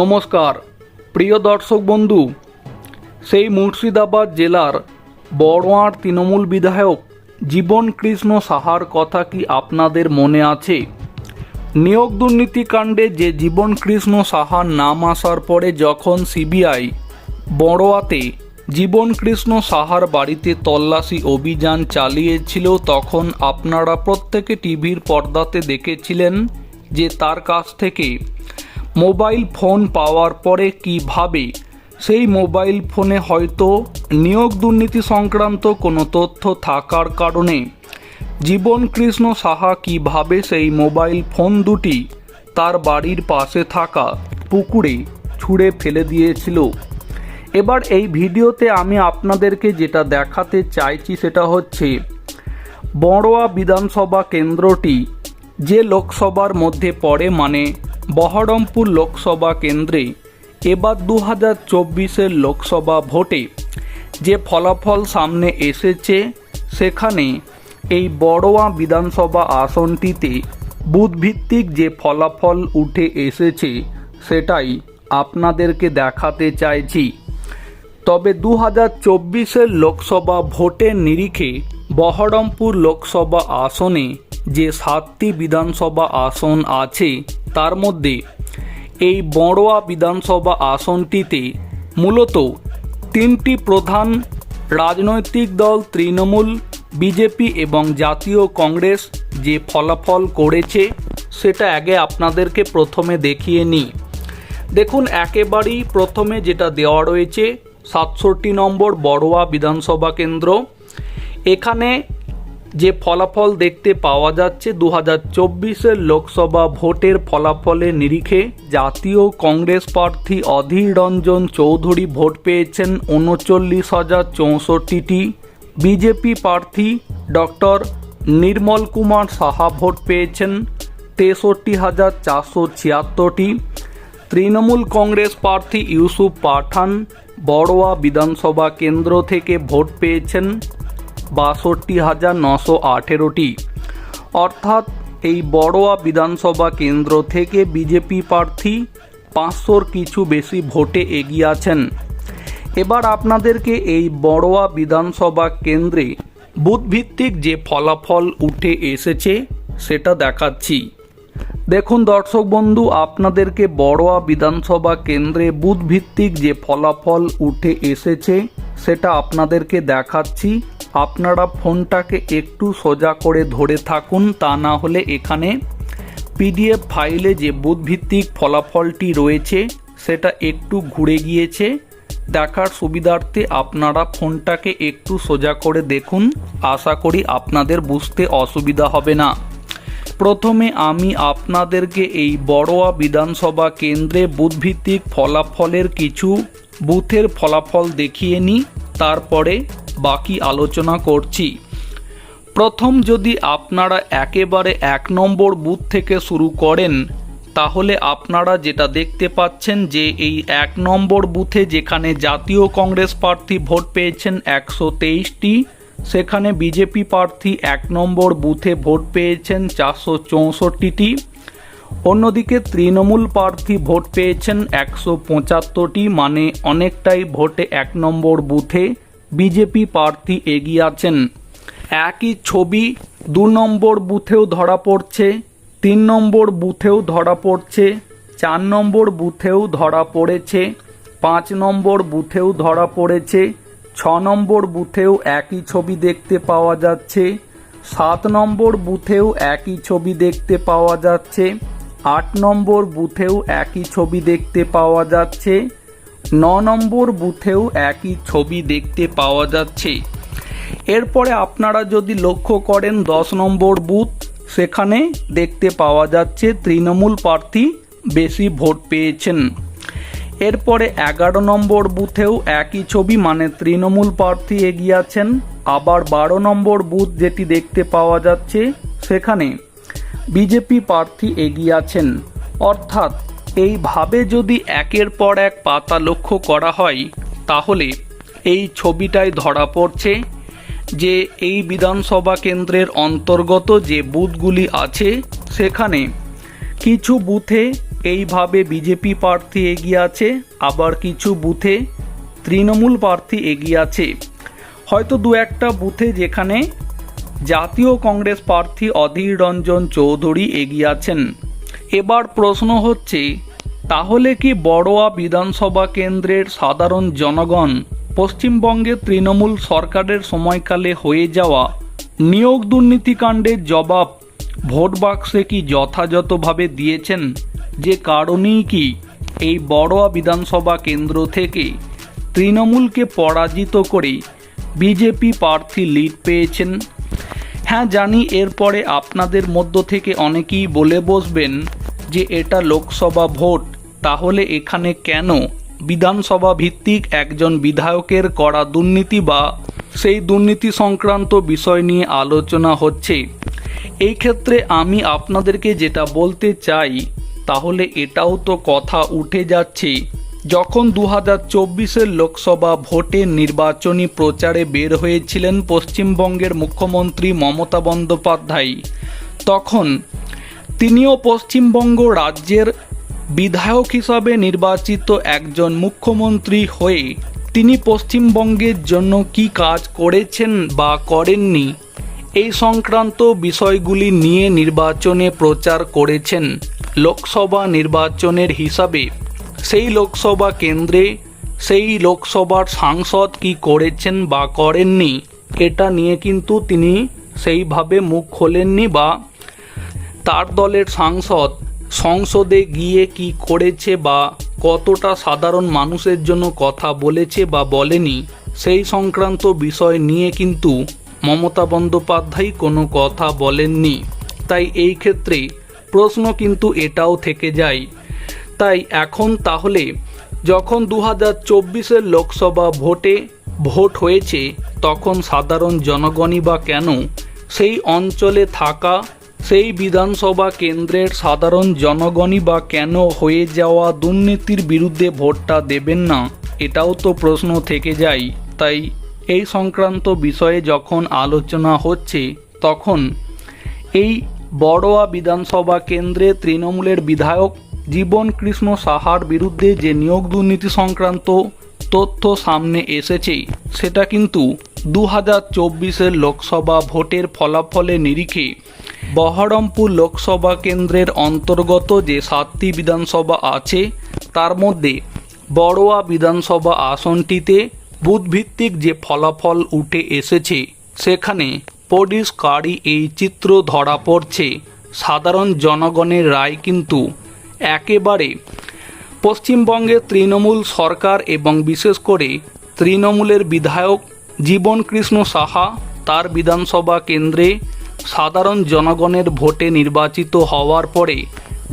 নমস্কার, প্রিয় দর্শক বন্ধু, সেই মুর্শিদাবাদ জেলার বড়োয়ার তৃণমূল বিধায়ক জীবন কৃষ্ণ সাহার কথা কি আপনাদের মনে আছে? নিয়োগ দুর্নীতিকাণ্ডে যে জীবন কৃষ্ণ সাহার নাম আসার পরে যখন সিবিআই বড়োয়াতে জীবন কৃষ্ণ সাহার বাড়িতে তল্লাশি অভিযান চালিয়েছিল, তখন আপনারা প্রত্যেকে টিভির পর্দাতে দেখেছিলেন যে তার কাছ থেকে মোবাইল ফোন পাওয়ার পরে কীভাবে সেই মোবাইল ফোনে হয়তো নিয়োগ দুর্নীতি সংক্রান্ত কোনো তথ্য থাকার কারণে। জীবন কৃষ্ণ সাহা কীভাবে সেই মোবাইল ফোন দুটি তার বাড়ির পাশে থাকা পুকুরে ছুঁড়ে ফেলে দিয়েছিল? এবার এই ভিডিওতে আমি আপনাদেরকে যেটা দেখাতে চাইছি সেটা হচ্ছে, বড়োয়া বিধানসভা কেন্দ্রটি যে লোকসভার মধ্যে পড়ে মানে বহরমপুর লোকসভা কেন্দ্রে এবার দু হাজার চব্বিশের লোকসভা ভোটে যে ফলাফল সামনে এসেছে, সেখানে এই বড়োয়া বিধানসভা আসনটিতে বুধভিত্তিক যে ফলাফল উঠে এসেছে, সেটাই আপনাদেরকে দেখাতে চাইছি। তবে দু হাজার চব্বিশের লোকসভা ভোটের নিরিখে বহরমপুর লোকসভা আসনে যে সাতটি বিধানসভা আসন আছে, তার মধ্যে এই বড়োয়া বিধানসভা আসনটিতে মূলত তিনটি প্রধান রাজনৈতিক দল তৃণমূল, বিজেপি এবং জাতীয় কংগ্রেস যে ফলাফল করেছে, সেটা আগে আপনাদেরকে প্রথমে দেখিয়ে নিই। দেখুন, একেবারেই প্রথমে যেটা দেওয়া রয়েছে, সাতষট্টি নম্বর বড়োয়া বিধানসভা কেন্দ্র। এখানে যে ফলাফল দেখতে পাওয়া যাচ্ছে দু হাজার চব্বিশের লোকসভা ভোটের ফলাফলের নিরিখে, জাতীয় কংগ্রেস প্রার্থী অধীর রঞ্জন চৌধুরী ভোট পেয়েছেন উনচল্লিশ হাজার চৌষট্টিটি। বিজেপি প্রার্থী ডক্টর নির্মল কুমার সাহা ভোট পেয়েছেন তেষট্টি হাজার চারশো ছিয়াত্তরটি। তৃণমূল কংগ্রেস প্রার্থী ইউসুফ পাঠান বড়োয়া বিধানসভা কেন্দ্র থেকে ভোট পেয়েছেন বাষট্টি হাজার নশো আঠেরোটি। অর্থাৎ এই বড়োয়া বিধানসভা কেন্দ্র থেকে বিজেপি প্রার্থী পাঁচশোর কিছু বেশি ভোটে এগিয়ে আছেন। এবার আপনাদেরকে এই বড়োয়া বিধানসভা কেন্দ্রে বুথভিত্তিক যে ফলাফল উঠে এসেছে সেটা দেখাচ্ছি। দেখুন দর্শক বন্ধু, আপনাদেরকে বড়োয়া বিধানসভা কেন্দ্রে বুথভিত্তিক যে ফলাফল উঠে এসেছে সেটা আপনাদেরকে দেখাচ্ছি। আপনারা ফোনটাকে একটু সোজা করে ধরে থাকুন, তা না হলে এখানে পিডিএফ ফাইলে যে বুথভিত্তিক ফলাফলটি রয়েছে, সেটা একটু ঘুরে গিয়েছে। দেখার সুবিধার্থে আপনারা ফোনটাকে একটু সোজা করে দেখুন। আশা করি আপনাদের বুঝতে অসুবিধা হবে না। প্রথমে আমি আপনাদেরকে এই বড়োয়া বিধানসভা কেন্দ্রে বুথভিত্তিক ফলাফলের কিছু বুথের ফলাফল দেখিয়ে নিই। তারপরে বাকি আলোচনা করছি। প্রথম যদি আপনারা একেবারে এক নম্বর বুথ থেকে শুরু করেন, তাহলে আপনারা যেটা দেখতে পাচ্ছেন যে এই এক নম্বর বুথে যেখানে জাতীয় কংগ্রেস প্রার্থী ভোট পেয়েছেন একশো তেইশটি, সেখানে বিজেপি প্রার্থী এক নম্বর বুথে ভোট পেয়েছেন চারশো চৌষট্টিটি। অন্যদিকে তৃণমূল প্রার্থী ভোট পেয়েছেন একশো পঁচাত্তরটি মানে অনেকটাই ভোটে এক নম্বর বুথে। বিজেপি প্রার্থী এগিয়ে আছেন। একই ছবি দু নম্বর বুথেও ধরা পড়ছে, তিন নম্বর বুথেও ধরা পড়ছে, চার নম্বর বুথেও ধরা পড়েছে, পাঁচ নম্বর বুথেও ধরা পড়েছে, ছ নম্বর বুথেও একই ছবি দেখতে পাওয়া যাচ্ছে, সাত নম্বর বুথেও একই ছবি দেখতে পাওয়া যাচ্ছে, আট নম্বর বুথেও একই ছবি দেখতে পাওয়া যাচ্ছে ন নম্বর বুথেও একই ছবি দেখতে পাওয়া যাচ্ছে। এরপরে আপনারা যদি লক্ষ্য করেন দশ নম্বর বুথ, সেখানে দেখতে পাওয়া যাচ্ছে তৃণমূল প্রার্থী বেশি ভোট পেয়েছেন। এরপরে এগারো নম্বর বুথেও একই ছবি মানে তৃণমূল প্রার্থী এগিয়ে আছেন। আবার বারো নম্বর বুথ যেটি দেখতে পাওয়া যাচ্ছে, সেখানে বিজেপি প্রার্থী এগিয়ে আছেন। অর্থাৎ এইভাবে যদি একের পর এক পাতা লক্ষ্য করা হয়, তাহলে এই ছবিটাই ধরা পড়ছে যে এই বিধানসভা কেন্দ্রের অন্তর্গত যে বুথগুলি আছে, সেখানে কিছু বুথে এইভাবে বিজেপি প্রার্থী এগিয়ে আছে, আবার কিছু বুথে তৃণমূল প্রার্থী এগিয়ে আছে। হয়তো দু একটা বুথে যেখানে জাতীয় কংগ্রেস প্রার্থী অধীর রঞ্জন চৌধুরী এগিয়ে আছেন। এবার প্রশ্ন হচ্ছে, তাহলে কি বড়োয়া বিধানসভা কেন্দ্রের সাধারণ জনগণ পশ্চিমবঙ্গের তৃণমূল সরকারের সময়কালে হয়ে যাওয়া নিয়োগ দুর্নীতিকাণ্ডের জবাব ভোট বাক্সে কি যথাযথভাবে দিয়েছেন? যে কারণেই কি এই বড়োয়া বিধানসভা কেন্দ্র থেকে তৃণমূলকে পরাজিত করে বিজেপি প্রার্থী লিড পেয়েছেন? হ্যাঁ জানি এরপরে আপনাদের মধ্য থেকে অনেকেই বলে বসবেন যে এটা লোকসভা ভোট, তাহলে এখানে কেন? বিধানসভা ভিত্তিক একজন বিধায়কের করা দুর্নীতি বা সেই দুর্নীতি সংক্রান্ত বিষয় নিয়ে আলোচনা হচ্ছে। এই ক্ষেত্রে আমি আপনাদেরকে যেটা বলতে চাই, তাহলে এটাও তো কথা উঠে যাচ্ছে। যখন দু হাজার চব্বিশের লোকসভা ভোটের নির্বাচনী প্রচারে বের হয়েছিলেন পশ্চিমবঙ্গের মুখ্যমন্ত্রী মমতা বন্দ্যোপাধ্যায়, তখন তিনিও পশ্চিমবঙ্গ রাজ্যের বিধায়ক হিসাবে নির্বাচিত একজন মুখ্যমন্ত্রী হয়ে তিনি পশ্চিমবঙ্গের জন্য কি কাজ করেছেন বা করেননি এই সংক্রান্ত বিষয়গুলি নিয়ে নির্বাচনে প্রচার করেছেন লোকসভা নির্বাচনের হিসাবে। সেই লোকসভা কেন্দ্রে সেই লোকসভার সাংসদ কি করেছেন বা করেননি, এটা নিয়ে কিন্তু তিনি সেইভাবে মুখ খোলেননি বা তার দলের সাংসদ সংসদে গিয়ে কি করেছে বা কতটা সাধারণ মানুষের জন্য কথা বলেছে বা বলেনি, সেই সংক্রান্ত বিষয় নিয়ে কিন্তু মমতা বন্দ্যোপাধ্যায় কোনো কথা বলেননি। তাই এই ক্ষেত্রে প্রশ্ন কিন্তু এটাও থেকে যায়। তাই এখন তাহলে যখন দু হাজার চব্বিশের লোকসভা ভোটে ভোট হয়েছে, তখন সাধারণ জনগণই বা কেন সেই অঞ্চলে থাকা সেই বিধানসভা কেন্দ্রের সাধারণ জনগণই বা কেন হয়ে যাওয়া দুর্নীতির বিরুদ্ধে ভোটটা দেবেন না, এটাও তো প্রশ্ন থেকে যায়। তাই এই সংক্রান্ত বিষয়ে যখন আলোচনা হচ্ছে, তখন এই বড়োয়া বিধানসভা কেন্দ্রে তৃণমূলের বিধায়ক জীবন কৃষ্ণ সাহার বিরুদ্ধে যে নিয়োগ দুর্নীতি সংক্রান্ত তথ্য সামনে এসেছে, সেটা কিন্তু দু হাজার চব্বিশের লোকসভা ভোটের ফলাফলে নিরিখে। বহরমপুর লোকসভা কেন্দ্রের অন্তর্গত যে সাতটি বিধানসভা আছে, তার মধ্যে বড়োয়া বিধানসভা আসনটিতে বুধভিত্তিক যে ফলাফল উঠে এসেছে, সেখানে পরিষ্কারই এই চিত্র ধরা পড়ছে। সাধারণ জনগণের রায় কিন্তু একেবারে পশ্চিমবঙ্গের তৃণমূল সরকার এবং বিশেষ করে তৃণমূলের বিধায়ক জীবন কৃষ্ণ সাহা তার বিধানসভা কেন্দ্রে সাধারণ জনগণের ভোটে নির্বাচিত হওয়ার পরে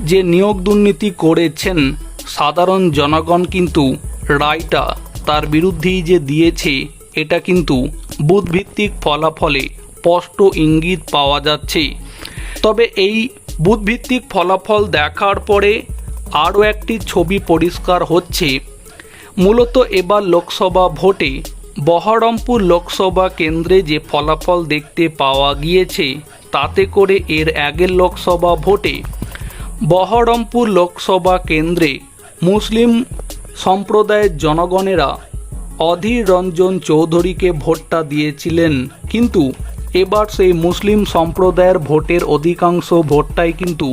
যে নিয়োগ দুর্নীতি করেছেন, সাধারণ জনগণ কিন্তু রায়টা তার বিরুদ্ধেই যে দিয়েছে, এটা কিন্তু বুধভিত্তিক ফলাফলে স্পষ্ট ইঙ্গিত পাওয়া যাচ্ছে। তবে এই বুধভিত্তিক ফলাফল দেখার পরে আরও একটি ছবি পরিষ্কার হচ্ছে। মূলত এবার লোকসভা ভোটে বহরমপুর লোকসভা কেন্দ্রে যে ফলাফল দেখতে পাওয়া গিয়েছে, তাতে করে এর আগের লোকসভা ভোটে বহরমপুর লোকসভা কেন্দ্রে মুসলিম সম্প্রদায়ের জনগণেরা অধীর রঞ্জন চৌধুরীকে ভোটটা দিয়েছিলেন। কিন্তু এবার সেই মুসলিম সম্প্রদায়ের ভোটের অধিকাংশ ভোটটাই কিন্তু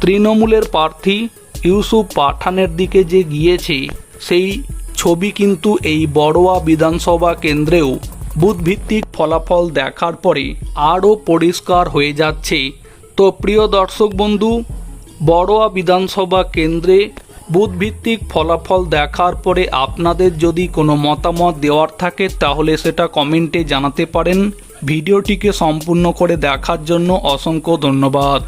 তৃণমূলের প্রার্থী ইউসুফ পাঠানের দিকে যে গিয়েছে, সেই ছবি কিন্তু এই বড়োয়া বিধানসভা কেন্দ্রেও বুথভিত্তিক ফলাফল দেখার পরে আরও পরিষ্কার হয়ে যাচ্ছে। তো প্রিয় দর্শক বন্ধু, বড়োয়া বিধানসভা কেন্দ্রে বুথভিত্তিক ফলাফল দেখার পরে আপনাদের যদি কোনো মতামত দেওয়ার থাকে, তাহলে সেটা কমেন্টে জানাতে পারেন। ভিডিওটিকে সম্পূর্ণ করে দেখার জন্য অসংখ্য ধন্যবাদ।